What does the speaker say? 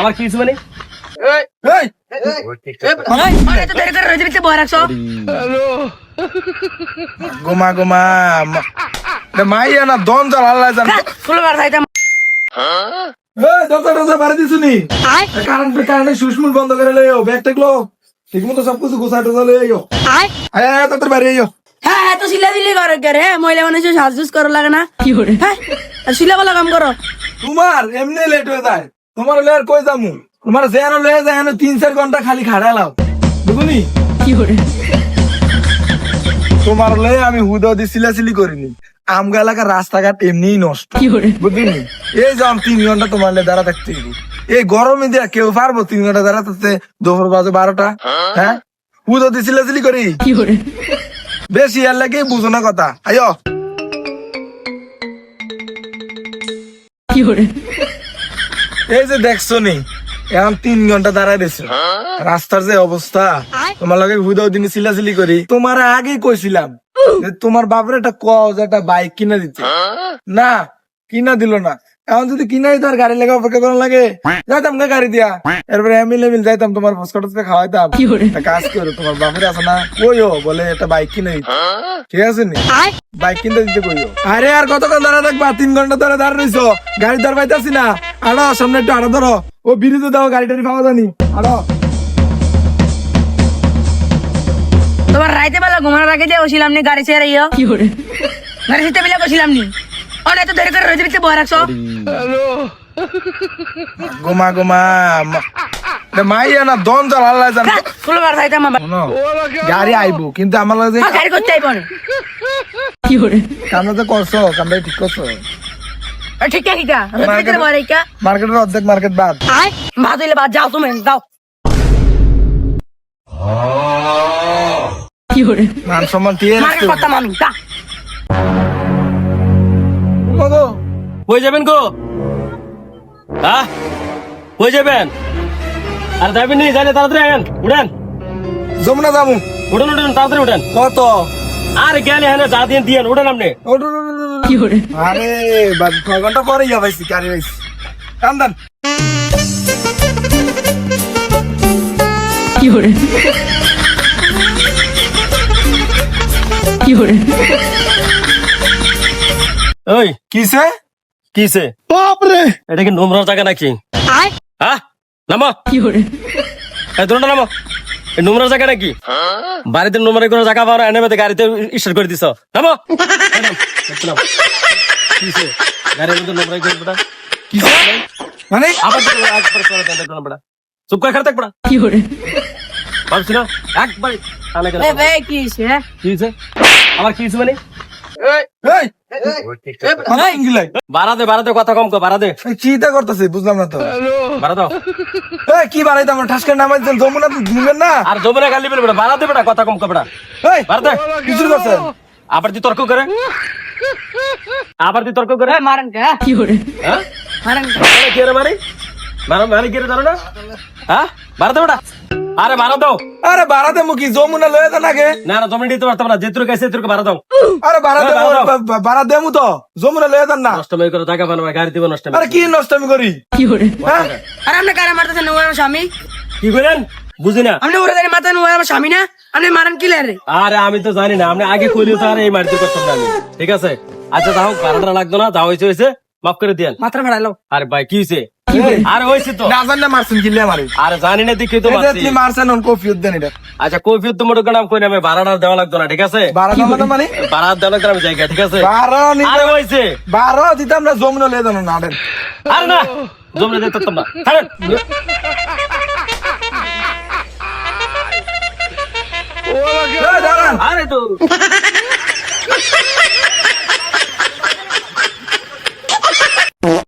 আমার কি হয়েছে মানে? গোমা গোমা মাইয়া না দন চাল আল্লাহ জান। কারেন্ট সুষমুল বন্ধ করে লইও ব্যাগ টেকলো ঠিক মতো সব কিছু গোছা টোছা লইও আয়। তোর বাড়ি আইও। হ্যাঁ হ্যাঁ তো সিলা দিলি করো কে রে মহিলা মানুষ সাজুস করো লাগে না। কি করে? হ্যাঁ আর বলা কাম করো। তোমার এমনি লেট হয়ে যায়। তোমার লয়ে আর কই যামু? তোমার যেন লয়ে যায় তিন চার ঘণ্টা খালি খাড়ালাম বুঝুনি কি করে? তোমার লয়ে আমি হুদ দি সিলাসিলি করিনি। আমগা এলাকার রাস্তাঘাট এমনিই নষ্ট। বুঝলি? এই যে আমি তিন ঘণ্টা তোমার লে দাঁড়া থাকতে এই গরমে দিয়া কেউ পারব তিন ঘণ্টা দাঁড়া থাকতে? দুপুর বাজে বারোটা। হ্যাঁ? হুদ দি সিলাসিলি করে? বেশি আর লাগে বুঝো না কথা। আয়ো। এই যে দেখছ নি এখন তিন ঘণ্টা দাঁড়ায় রয়েছে। রাস্তার যে অবস্থা তোমার লগে হুদাও দিন চিলাচিলি করি। তোমার আগেই কইছিলাম যে তোমার বাপরে একটা ক যে একটা বাইক কিনা দিতে। না কিনা দিল না। এখন যদি কিনাই দিত আর গাড়ি লেগে অপেক্ষা করার লাগে যাইতাম গা গাড়ি দিয়া। এরপরে এমিল এমিল যাইতাম তোমার ফসকা টসকা খাওয়াইতাম। করে? কাজ করো তোমার বাপরে আছে না কইও বলে একটা বাইক কিনে ঠিক আছে নি? বাইক কিনতে দিতে কইও। আরে আর কতক্ষণ দাঁড়া থাকবা? তিন ঘণ্টা ধরে দাঁড়া রইছো। গাড়ি ধর পাইতাছি না। আড়ো সামনে একটু আড়ো ধরো। ও বিরিতে দাও গাড়ি টাড়ি পাওয়া জানি আড়ো তোমার রাইতে বেলা ঘুমানোর আগে যে বসিলাম নি গাড়ি ছেড়ে ইয়ো কি করে? গাড়ি ছেড়ে বেলা বসিলাম নি। অনেক তো দেরি করে ভিতরে বয় রাখছো? গোমা গোমা মা- এটা মাইয়া না দন চাল আল্লাহ জান। ফুল মার খাইতাম আমার শোনো, গাড়ি আইবো কিন্তু আমার লাগে যে আমার গাড়ি করতে আইবো না কি করে কামটা তো করছ কামটা ঠিক করছ। ঠিক আছে ঠিক আছে বয় রাখা মার্কেটের অর্ধেক মার্কেট বাদ। আয় হইলে বাদ যাও তুমি যাও। কি করে মান সম্মান দিয়ে কই যাবেন গো। হ্যাঁ কই যাবেন। আর যাবেন নি জানে তাড়াতাড়ি আয়েন উঠেন। যমুনা যাব। উঠেন উঠেন তাড়াতাড়ি উঠেন। কত? আর গেলে হ্যাঁ যা দিয়ে দিয়েন উঠেন আপনি। আরে ছয় ঘণ্টা পরে ইয়া পাইছি গাড়ি কান্দান কি করে কি করে ওই কিসে? কিসে? বাপরে! এটা কি নোংরা জায়গা নাকি? আয়। হ্যাঁ নামো। এই দুটো নামো। এই নোংরা জায়গা নাকি? বাড়িতে নোংরা কোনো জায়গা পাওয়া এনে মধ্যে গাড়িতে স্টার্ট করে দিছ। নামো। এই। কিসে? গাড়ির মধ্যে নোংরা করে বেটা কিসে? মানে? আবার তো একবার করে দেন বেটা চুপ করে খারাপ বেটা কি করে ভাবছি না একবার কানে কানে কি হইছে? কি হয়েছে আমার কি হয়েছে মানে? এই কথা ইংলাই বাড়া দে কথা কম কর বাড়া চিন্তা করতেছি বুঝলাম না তো। বাড়া দাও কি বাড়াইতে আমার ঠাসকে নামাই দেন যমুনা তো দিবেন না? আর জমিনে গালি বাড়া বেটা কথা কম কর বেটা। এই বাড়া কিছু করছেন আবার তুই তর্ক করে। আবার তুই তর্ক করে। এ, মারেন কে কি করে হ্যাঁ? মারেন কে? কে রে মারি? মারো মারি কে রে জানো না? হ্যাঁ? বাড়া দে বেটা। আরে বাড়া দাও। আরে বাড়াতে মুখি যমুনা লয়ে দেন আগে না না জমি নিতে পারতাম না যেতুর কাছে যেতুর বাড়া দাও। আরে এই, বাড়া দাও। বাড়া তো যমুনা লয়ে দেন না। নষ্ট মেয়ে করে টাকা বানাবে গাড়ি দিব নষ্ট আরে কি নষ্ট আমি করি? কি করে? হ্যাঁ? আর আপনি কারে মারতেছেন? ওর স্বামী। কি করেন বুঝি না। আপনি ওরে দাঁড়িয়ে মারতেন ওর আমার স্বামী না? আপনি মারেন কি রে আরে আমি তো জানি না আপনি আগে কইলেও তো আর এই মারতে করতাম না আমি। ঠিক আছে? আচ্ছা যাও ভাড়াটা লাগতো না যা হয়েছে হয়েছে মাফ করে দিয়েন মাত্রা ভাড়ালো আরে ভাই কি হয়েছে আর হয়েছে তো। না জান না মারছেন কিল্লে মারি। আরে জানি না দেখে তো মারছি। আপনি মারছেন অন কফি দেন এটা। আচ্ছা কৈফিয়ত তো মোটর নাম কই না আমি ভাড়াটা দেওয়া লাগতো না ঠিক আছে? বারো মানে মানে? ভাড়া দেওয়া লাগতো আমি জায়গা ঠিক আছে? বারো আরে বারো দিতাম না দেন না দেন। আরে না। এই, আরে তো।